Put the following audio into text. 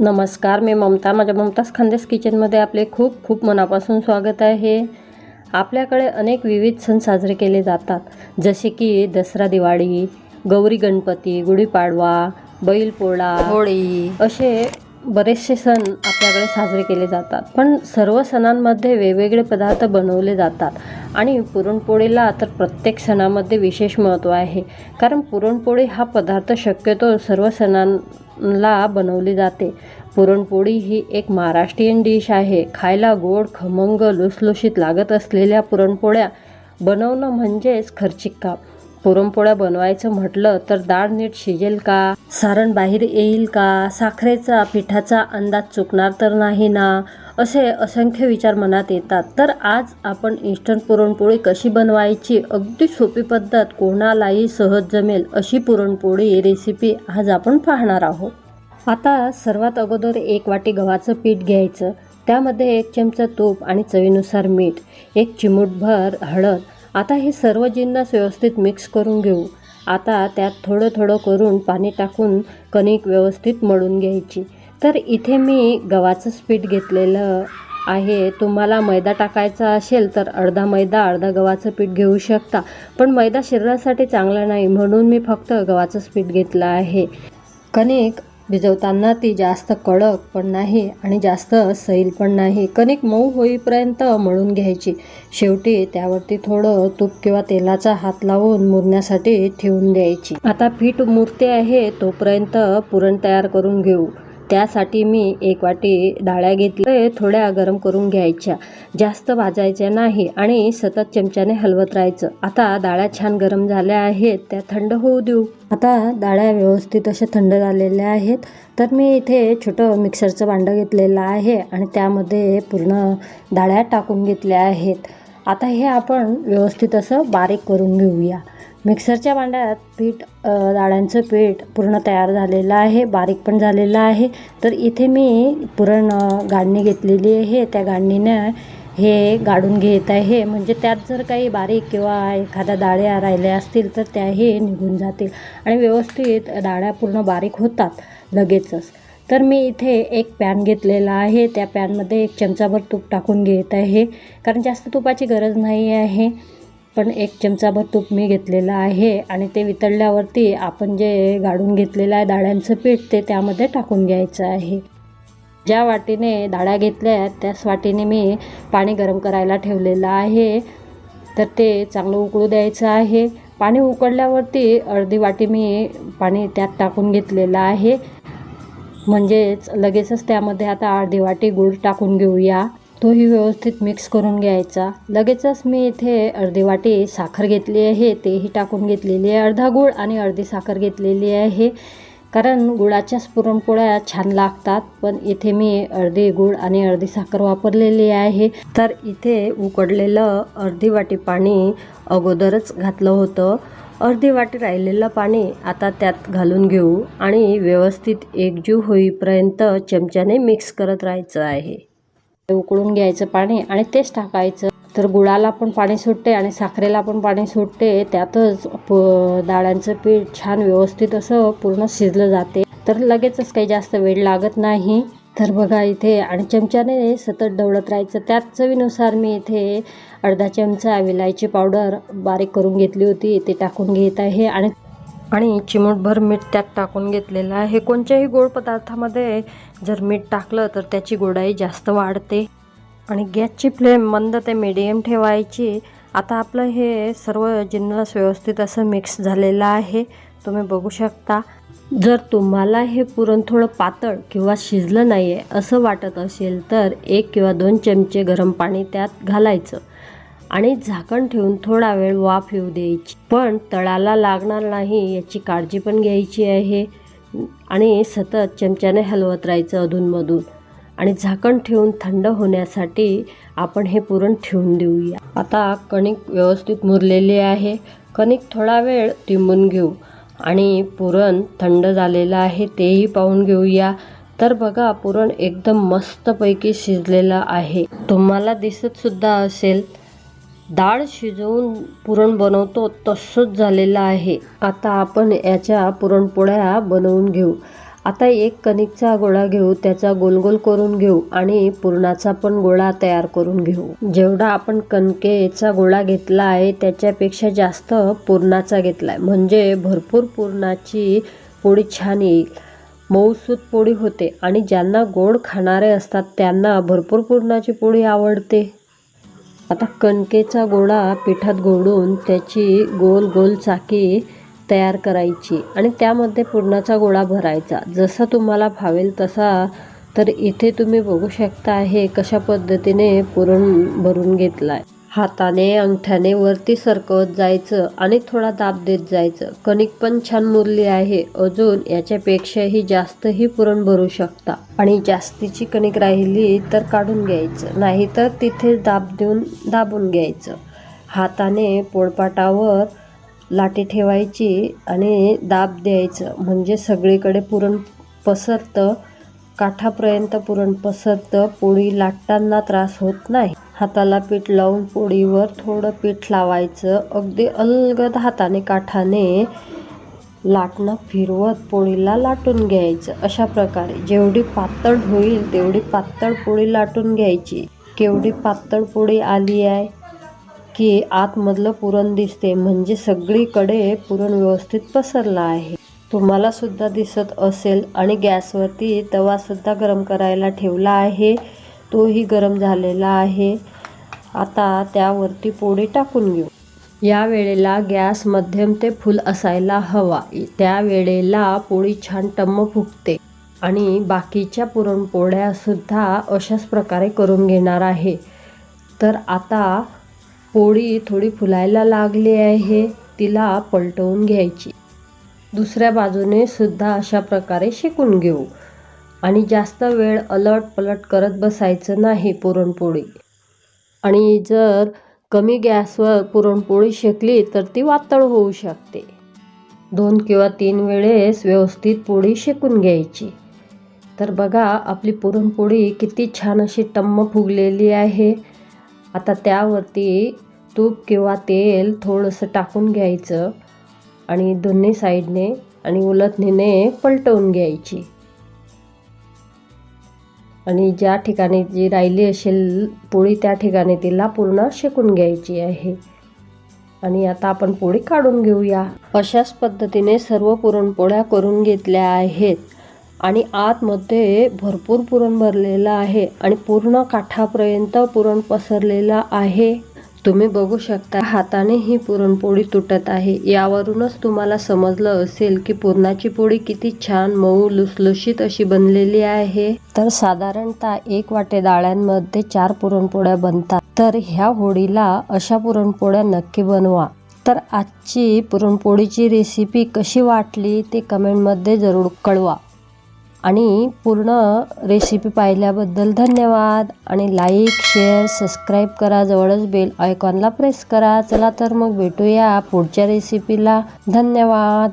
नमस्कार मी ममता. माझ्या ममताज खानदेश किचनमध्ये आपले खूप खूप मनापासून स्वागत आहे. आपल्याकडे अनेक विविध सण साजरे केले जातात. जसे की दसरा दिवाळी गौरी गणपती गुढीपाडवा बैलपोळा होळी. असे बरेचसे सण आपल्याकडे साजरे केले जातात. पण सर्व सणांमध्ये वेगवेगळे पदार्थ बनवले जातात. आणि पुरणपोळीला तर प्रत्येक सणामध्ये विशेष महत्त्व आहे. कारण पुरणपोळी हा पदार्थ शक्यतो सर्व सणांना बनवली जाते. पुरणपोळी ही एक महाराष्ट्रीयन डिश आहे. खायला गोड खमंग लुसलुशीत लागत असलेल्या पुरणपोळ्या बनवणं म्हणजेच खर्चिक काम पुरणपोळ्या बनवायचं म्हटलं तर डाळ नीट शिजेल का? सारण बाहेर येईल का? साखरेचा पिठाचा अंदाज चुकणार तर नाही ना? असे असंख्य विचार मनात येतात. तर आज आपण इन्स्टंट पुरणपोळी कशी बनवायची अगदी सोपी पद्धत कोणालाही सहज जमेल अशी पुरणपोळी रेसिपी आज आपण पाहणार आहोत. आता सर्वात अगोदर एक वाटी गव्हाचं पीठ घ्यायचं. त्यामध्ये एक चमचा तूप आणि चवीनुसार मीठ एक चिमूटभर हळद. आता हे सर्व जिन्नस व्यवस्थित मिक्स करून घेऊ. आता त्यात थोडं थोडं करून पाणी टाकून कणिक व्यवस्थित मळून घ्यायची. तर इथे मी गव्हाचं पीठ घेतलेलं आहे. तुम्हाला मैदा टाकायचा असेल तर अर्धा मैदा अर्धा गव्हाचं पीठ घेऊ शकता. पण मैदा शरीरासाठी चांगला नाही म्हणून मी फक्त गव्हाचंच पीठ घेतलं आहे. कणिक भिजवताना ती जास्त कडक पण नाही आणि जास्त सैल पण नाही. कणिक मऊ होईपर्यंत मळून घ्यायची. शेवटी त्यावरती थोडं तूप किंवा तेलाचा हात लावून मुरण्यासाठी ठेवून द्यायची. आता पीठ मुरते आहे तोपर्यंत पुरण तयार करून घेऊ. त्यासाठी मी एक वाटी डाळ्या घेतली थोड्या गरम करून घ्यायच्या. जास्त भाजायच्या नाही आणि सतत चमच्याने हलवत राहायचं. आता डाळ्या छान गरम झाल्या आहेत. त्या थंड होऊ देऊ. आता डाळ्या व्यवस्थित अशा थंड झालेल्या आहेत. तर मी इथे छोटं मिक्सरचं भांडं घेतलेलं आहे आणि त्यामध्ये पूर्ण डाळ्या टाकून घेतल्या आहेत. आता हे आपण व्यवस्थित असं बारीक करून घेऊया. मिक्सरच्या भांड्यात पीठ डाळ्यांचं पीठ पूर्ण तयार झालेलं आहे बारीक पण झालेलं आहे. तर इथे मी पुरण गाडणी घेतलेली आहे. त्या गाडणीनं हे गाडून घेत आहे. म्हणजे त्यात जर काही बारीक किंवा एखाद्या डाळ्या राहिल्या असतील तर त्याही निघून जातील. आणि व्यवस्थित डाळ्या पूर्ण बारीक होतात लगेचच. तर मी इथे एक पॅन घेतलेला आहे. त्या पॅनमध्ये एक चमचाभर तूप टाकून घेत आहे. कारण जास्त तुपाची गरज नाही आहे. पण एक चमचाभर तूप मी घेतलेलं आहे आणि ते वितळल्यावरती आपण जे गाडून घेतलेलं आहे डाळ्यांचं पीठ ते त्यामध्ये टाकून घ्यायचं आहे. ज्या वाटीने डाळ्या घेतल्या आहेत त्याच वाटीने मी पाणी गरम करायला ठेवलेलं आहे. तर ते चांगलं उकळू द्यायचं आहे. पाणी उकळल्यावरती अर्धी वाटी मी पाणी त्यात टाकून घेतलेलं आहे. म्हणजेच लगेचच त्यामध्ये आता अर्धी वाटी गूळ टाकून घेऊया. तोही व्यवस्थित मिक्स करून घ्यायचा. लगेचच मी इथे अर्धी वाटी साखर घेतली आहे तेही टाकून घेतलेली आहे. अर्धा गूळ आणि अर्धी साखर घेतलेली आहे. कारण गुळाच्याच पुरणपोळ्या छान लागतात पण इथे मी अर्धी गूळ आणि अर्धी साखर वापरलेली आहे. तर इथे उकडलेलं अर्धी वाटी पाणी अगोदरच घातलं होतं. अर्धी वाटी राहिलेलं पाणी आता त्यात घालून घेऊ आणि व्यवस्थित एकजीव होईपर्यंत चमच्याने मिक्स करत राहायचं आहे. उकळून घ्यायचं पाणी आणि तेच टाकायचं. तर गुळाला पण पाणी सुटते आणि साखरेला पण पाणी सुटते. त्यातच प डाळ्यांचं पीठ छान व्यवस्थित असं पूर्ण शिजलं जाते. तर लगेचच काही जास्त वेळ लागत नाही. तर बघा इथे आणि चमच्याने सतत ढवळत राहायचं. त्याच चवीनुसार मी इथे अर्धा चमचा विलायची पावडर बारीक करून घेतली होती. ते टाकून घेत आहे आणि आणि चिमूटभर मीठ त्यात टाकून घेतलेलं आहे. कोणत्याही गोड पदार्थामध्ये जर मीठ टाकलं तर त्याची गोडाई जास्त वाढते. आणि गॅसची फ्लेम मंद ते मिडियम ठेवायची. आता आपलं हे सर्व जिन्नस व्यवस्थित असं मिक्स झालेलं आहे. तुम्ही बघू शकता. जर तुम्हाला हे पुरण थोडं पातळ किंवा शिजलं नाही आहे असं वाटत असेल तर एक किंवा दोन चमचे गरम पाणी त्यात घालायचं. आणि झाकण ठेवून थोडा वेळ वाफ येऊ द्यायची. पण तळाला लागणार नाही याची काळजी पण घ्यायची आहे. आणि सतत चमच्याने हलवत राहायचं अधूनमधून. आणि झाकण ठेवून थंड होण्यासाठी आपण हे पुरण ठेवून देऊया. आता कणिक व्यवस्थित मुरलेली आहे. कणिक थोडा वेळ तिंबून घेऊ. आणि पुरण थंड झालेलं आहे तेही पाहून घेऊया. तर बघा पुरण एकदम मस्तपैकी शिजलेलं आहे. तुम्हाला दिसतसुद्धा असेल डाळ शिजवून पुरण बनवतो तसंच झालेलं आहे. आता आपण याच्या पुरणपोळ्या बनवून घेऊ. आता एक कणिकचा गोळा घेऊ त्याचा गोल गोल करून घेऊ आणि पुरणाचा पण गोळा तयार करून घेऊ. जेवढा आपण कणकेचा गोळा घेतला आहे त्याच्यापेक्षा जास्त पुरणाचा घेतला आहे म्हणजे भरपूर पुरणाची पोळी छान येईल. मऊसूत पोळी होते आणि ज्यांना गोड खाणारे असतात त्यांना भरपूर पुरणाची पोळी आवडते. आता कणकेचा गोळा पिठात गोडून त्याची गोल गोल चाकी तयार करायची आणि त्यामध्ये पुरणाचा गोळा भरायचा. जसा तुम्हाला भावेल तसा. तर इथे तुम्ही बघू शकता हे कशा पद्धतीने पुरण भरून घेतला आहे हाताने अंगठ्याने वरती सरकवत जायचं आणि थोडा दाब देत जायचं. कणिक पण छान मुरली आहे. अजून याच्यापेक्षाही जास्तही पुरण भरू शकता. आणि जास्तीची कणिक राहिली तर काढून घ्यायचं. नाही तर तिथे दाब देऊन दाबून घ्यायचं. हाताने पोळपाटावर लाटी ठेवायची आणि दाब द्यायचं. म्हणजे सगळीकडे पुरण पसरतं. काठापर्यंत पुरण पसरतं. पोळी लाटताना त्रास होत नाही. हाताला पीठ लावून पोळीवर थोडं पीठ लावायचं. अगदी अलगद हाताने काठाने लाटणं फिरवत पोळीला लाटून घ्यायचं. अशा प्रकारे जेवढी पातळ होईल तेवढी पातळ पोळी लाटून घ्यायची. केवढी पातळ पोळी आली आहे की आतमधलं पुरण दिसते. म्हणजे सगळीकडे पुरण व्यवस्थित पसरलं आहे. तुम्हाला सुद्धा दिसत असेल आणि गॅसवरती तवासुद्धा गरम करायला ठेवला आहे. तोही गरम झालेला आहे. आता त्यावरती पोळी टाकून घेऊ. या वेळेला गॅस मध्यम ते फुल असायला हवा. त्या वेळेला पोळी छान टम्म फुगते. आणि बाकीच्या पुरणपोळ्या सुद्धा अशाच प्रकारे करून घेणार आहे. तर आता पोळी थोडी फुलायला लागली आहे. तिला पलटवून घ्यायची. दुसऱ्या बाजूने सुद्धा अशा प्रकारे शेकून घेऊ. आणि जास्त वेळ अलट पलट करत बसायचं नाही पुरणपोळी. आणि जर कमी गॅसवर पुरणपोळी शेकली तर ती वातळ होऊ शकते. दोन किंवा तीन वेळेस व्यवस्थित पोळी शेकून घ्यायची. तर बघा आपली पुरणपोळी किती छान अशी टम्म फुगलेली आहे. आता त्यावरती तूप किंवा तेल थोडंसं टाकून घ्यायचं आणि दोन्ही साईडने आणि उलटणीने पलटवून घ्यायची. आणि ज्या ठिकाणी जी राहिली असेल पोळी त्या ठिकाणी तिला पूर्ण शेकून घ्यायची आहे. आणि आता आपण पोळी काढून घेऊया. अशाच पद्धतीने सर्व पुरणपोळ्या करून घेतल्या आहेत. आणि आतमध्ये भरपूर पुरण भरलेलं आहे आणि पूर्ण काठापर्यंत पुरण पसरलेलं आहे. तुम्ही बघू शकता हाताने ही पुरणपोळी तुटत आहे. यावरूनच तुम्हाला समजलं असेल की पुरणाची पोळी किती छान मऊ लुसलुशीत अशी बनलेली आहे. तर साधारणतः एक वाटे डाळ्यांमध्ये चार पुरणपोळ्या बनतात. तर ह्या होळीला अशा पुरणपोळ्या नक्की बनवा. तर आजची पुरणपोळीची रेसिपी कशी वाटली ते कमेंटमध्ये जरूर कळवा. आणि पूर्ण रेसिपी पाहिल्याबद्दल धन्यवाद. आणि लाईक शेअर सबस्क्राईब करा. जवळच बेल आयकॉनला प्रेस करा. चला तर मग भेटूया पुढच्या रेसिपीला धन्यवाद.